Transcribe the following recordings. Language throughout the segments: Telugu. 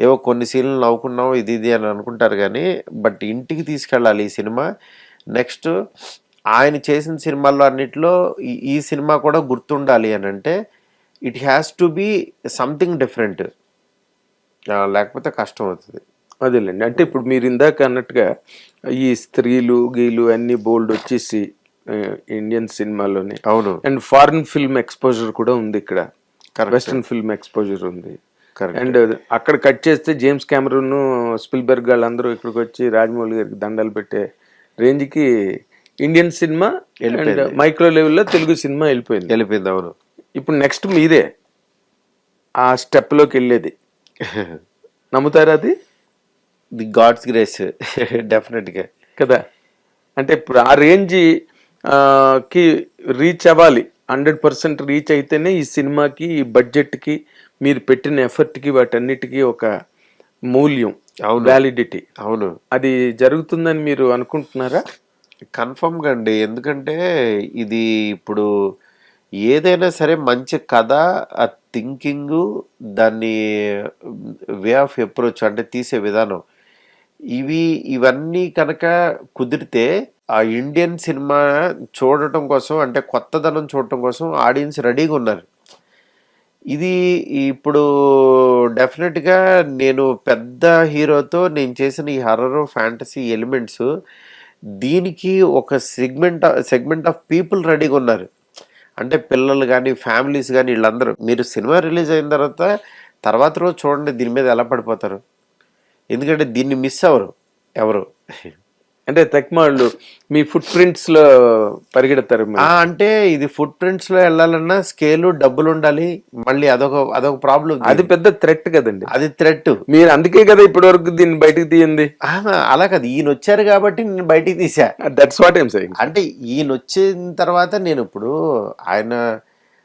ఏవో కొన్ని సీన్లు నవ్వుకున్నాం ఇది ఇది అని అనుకుంటారు కానీ బట్ ఇంటికి తీసుకెళ్ళాలి ఈ సినిమా. నెక్స్ట్ ఆయన చేసిన సినిమాల్లో అన్నిట్లో ఈ సినిమా కూడా గుర్తుండాలి అని అంటే it has to be something different. లేకపోతే కష్టం అవుతుంది. అదేలేండి. అంటే ఇప్పుడు మీరు ఇందాక అన్నట్టుగా ఈ స్త్రీలు గీలు అన్ని బోల్డ్ వచ్చేసి ఇండియన్ సినిమాలోనే. అవును. అండ్ ఫారిన్ ఫిల్మ్ ఎక్స్పోజర్ కూడా ఉంది ఇక్కడ. వెస్టర్న్ ఫిల్మ్ ఎక్స్పోజర్ ఉంది. అండ్ అక్కడ కట్ చేస్తే జేమ్స్ కెమెరూన్ స్పిల్బర్గ్ వాళ్ళందరూ ఇక్కడికి వచ్చి రాజమౌళి గారికి దండాలు పెట్టే రేంజ్కి ఇండియన్ సినిమా అండ్ మైక్రో లెవెల్లో తెలుగు సినిమా వెళ్ళిపోయింది. వెళ్ళిపోయింది అవును. ఇప్పుడు నెక్స్ట్ మీదే ఆ స్టెప్లోకి వెళ్ళేది. నమ్ముతారా అది? ది గాడ్స్ గ్రేస్ డెఫినెట్గా. కదా. అంటే ఇప్పుడు ఆ రేంజ్ ఆ, కి రీచ్ అవ్వాలి. హండ్రెడ్ పర్సెంట్ రీచ్ అయితేనే ఈ సినిమాకి ఈ బడ్జెట్కి మీరు పెట్టిన ఎఫర్ట్కి వాటన్నిటికీ ఒక మూల్యం. వ్యాలిడిటీ. అవును. అది జరుగుతుందని మీరు అనుకుంటున్నారా? కన్ఫర్మ్గా అండి. ఎందుకంటే ఇది ఇప్పుడు ఏదైనా సరే మంచి కథ ఆ థింకింగ్ దాన్ని వే ఆఫ్ అప్రోచ్ అంటే తీసే విధానం. ఇవి ఇవన్నీ కనుక కుదిరితే ఆ ఇండియన్ సినిమా చూడటం కోసం అంటే కొత్తదనం చూడటం కోసం ఆడియన్స్ రెడీగా ఉన్నారు. ఇది ఇప్పుడు డెఫినెట్గా నేను పెద్ద హీరోతో నేను చేసిన ఈ హర్రర్ ఫ్యాంటసీ ఎలిమెంట్స్ దీనికి ఒక సెగ్మెంట్ సెగ్మెంట్ ఆఫ్ పీపుల్ రెడీగా ఉన్నారు. అంటే పిల్లలు కానీ ఫ్యామిలీస్ కానీ వీళ్ళందరూ. మీరు సినిమా రిలీజ్ అయిన తర్వాత తర్వాత రోజు చూడండి దీని మీద ఎలా పడిపోతారు. ఎందుకంటే దీన్ని మిస్ అవ్వరు ఎవరు. అంటే తెక్మాళ్ళు మీ ఫుట్ ప్రింట్స్లో పరిగెడతారు అంటే ఇది ఫుట్ ప్రింట్స్లో వెళ్ళాలన్నా స్కేలు డబ్బులు ఉండాలి. మళ్ళీ అదొక అదొక ప్రాబ్లం అది పెద్ద థ్రెట్ కదండి. అది థ్రెట్ మీరు అందుకే కదా ఇప్పటి వరకు దీన్ని బయటకు తీయండి అలా కాదు. ఈయన వచ్చారు కాబట్టి నేను బయటికి తీసా దట్స్ వాట్ ఏం సెయింగ్ అంటే ఈయన వచ్చిన తర్వాత నేను ఇప్పుడు ఆయన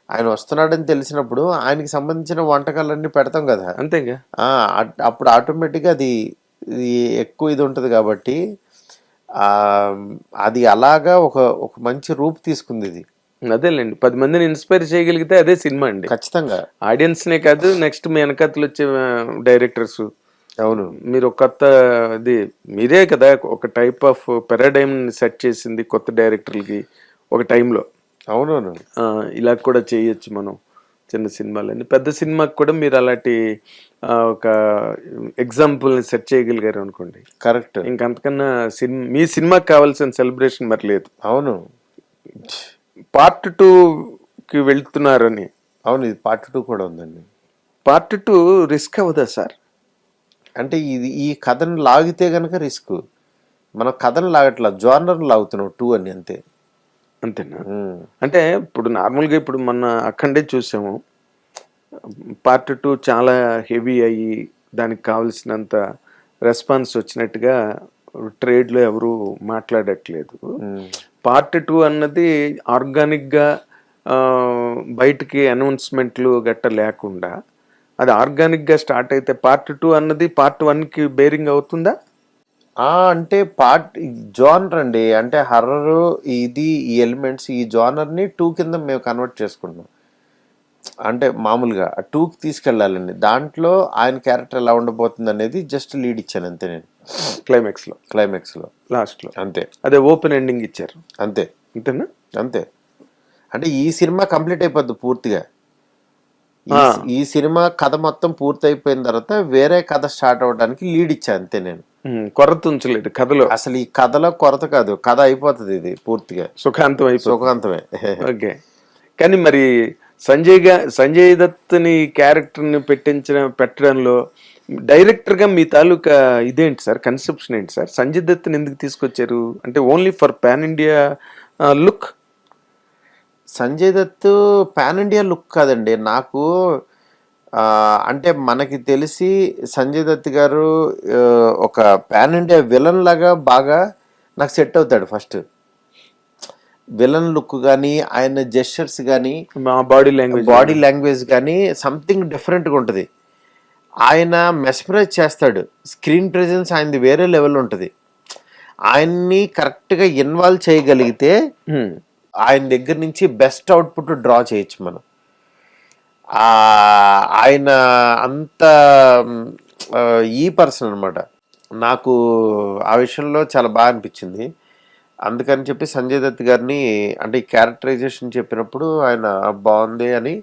ఆయన వస్తున్నాడని తెలిసినప్పుడు ఆయనకి సంబంధించిన వంటకాలన్నీ పెడతాం కదా. అంతేగా? అప్పుడు ఆటోమేటిక్గా అది ఎక్కువ ఇది ఉంటుంది కాబట్టి అది అలాగా ఒక ఒక మంచి రూపు తీసుకుంది ఇది. అదేలేండి. పది మందిని ఇన్స్పైర్ చేయగలిగితే అదే సినిమా అండి. ఖచ్చితంగా. ఆడియన్స్ నే కాదు నెక్స్ట్ మీ వెనకతలు వచ్చే డైరెక్టర్స్. అవును. మీరు ఒక కొత్త ఇది మీరే కదా ఒక టైప్ ఆఫ్ పెరాడైమ్ సెట్ చేసింది కొత్త డైరెక్టర్లకి ఒక టైంలో. అవునవును. ఇలా కూడా చేయొచ్చు మనం. చిన్న సినిమాలని పెద్ద సినిమాకి కూడా మీరు అలాంటి ఒక ఎగ్జాంపుల్ని సెట్ చేయగలిగారు అనుకోండి. కరెక్ట్. ఇంకంతకన్నా సినిమా మీ సినిమాకి కావాల్సిన సెలబ్రేషన్ మరి లేదు. అవును. పార్ట్ టూకి వెళ్తున్నారని. అవును ఇది పార్ట్ టూ కూడా ఉందండి. పార్ట్ టూ రిస్క్ అవ్వదా సార్? అంటే ఇది ఈ కథను లాగితే గనక రిస్క్. మనం కథను లాగట్లా జోనర్ లాగుతున్నాం టూ అని అంతే. అంతేనా. అంటే ఇప్పుడు నార్మల్గా ఇప్పుడు మన అక్కడే చూసాము పార్ట్ టూ చాలా హెవీ అయ్యి దానికి కావలసినంత రెస్పాన్స్ వచ్చినట్టుగా ట్రేడ్లో ఎవరు మాట్లాడట్లేదు. పార్ట్ టూ అన్నది ఆర్గానిక్గా బయటికి అనౌన్స్మెంట్లు గట్ట లేకుండా అది ఆర్గానిక్గా స్టార్ట్ అయితే పార్ట్ టూ అన్నది పార్ట్ వన్కి బేరింగ్ అవుతుందా అంటే పార్ట్ జానర్ అండి. అంటే హర్రర్ ఇది ఈ ఎలిమెంట్స్ ఈ జానర్ని టూ కింద మేము కన్వర్ట్ చేసుకున్నాం అంటే మామూలుగా టూకి తీసుకెళ్ళాలండి. దాంట్లో ఆయన క్యారెక్టర్ ఎలా ఉండబోతుంది అనేది జస్ట్ లీడ్ ఇచ్చాను అంతే నేను. క్లైమాక్స్లో. క్లైమాక్స్లో. లాస్ట్లో. అంతే. అదే ఓపెన్ ఎండింగ్ ఇచ్చారు. అంతే. అంతేనా? అంతే. అంటే ఈ సినిమా కంప్లీట్ అయిపోద్ది పూర్తిగా. ఈ- సినిమా కథ మొత్తం పూర్తి అయిపోయిన తర్వాత వేరే కథ స్టార్ట్ అవడానికి లీడ్ ఇచ్చా అంతే నేను. కొరత ఉంచలేదు కథలో. అసలు ఈ కథలో కొరత కాదు కథ అయిపోతుంది ఇది పూర్తిగా. సుఖాంతం అయిపోతుంది. సుఖాంతమే. ఓకే. కానీ మరి సంజయ్గా సంజయ్ దత్ని క్యారెక్టర్ని పెట్టించిన పెట్టడంలో డైరెక్టర్గా మీ తాలూకా ఇదేంటి సార్? కన్సెప్షన్ ఏంటి సార్? సంజయ్ దత్ని ఎందుకు తీసుకొచ్చారు? అంటే only for pan India look? Sanjay Dutt pan India look కాదండి. నాకు అంటే మనకి తెలిసి సంజయ్ దత్ గారు ఒక పాన్ ఇండియా విలన్ లాగా బాగా నాకు సెట్ అవుతాడు ఫస్ట్ విలన్ లుక్ కానీ ఆయన జెస్చర్స్ కానీ మా బాడీ లాంగ్వేజ్ బాడీ లాంగ్వేజ్ కానీ సంథింగ్ డిఫరెంట్గా ఉంటుంది. ఆయన మెస్మరైజ్ చేస్తాడు. స్క్రీన్ ప్రెజెన్స్ ఆయనది వేరే లెవెల్ ఉంటుంది. ఆయన్ని కరెక్ట్గా ఇన్వాల్వ్ చేయగలిగితే ఆయన దగ్గర నుంచి బెస్ట్ అవుట్పుట్ డ్రా చేయొచ్చు మనం. ఆయన అంత ఈ పర్సన్ అనమాట నాకు ఆ విషయంలో చాలా బాగా అనిపించింది. అందుకని చెప్పి సంజయ్ దత్ గారిని అంటే ఈ క్యారెక్టరైజేషన్ చెప్పినప్పుడు ఆయన బాగుంది అని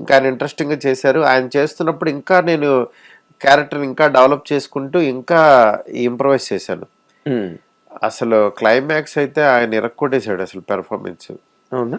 ఇంకా ఆయన ఇంట్రెస్టింగ్గా చేశారు. ఆయన చేస్తున్నప్పుడు ఇంకా నేను క్యారెక్టర్ని ఇంకా డెవలప్ చేసుకుంటూ ఇంకా ఇంప్రవైజ్ చేశాను. అసలు క్లైమాక్స్ అయితే ఆయన ఇరక్కొట్టేశాడు అసలు పెర్ఫార్మెన్స్. అవునా?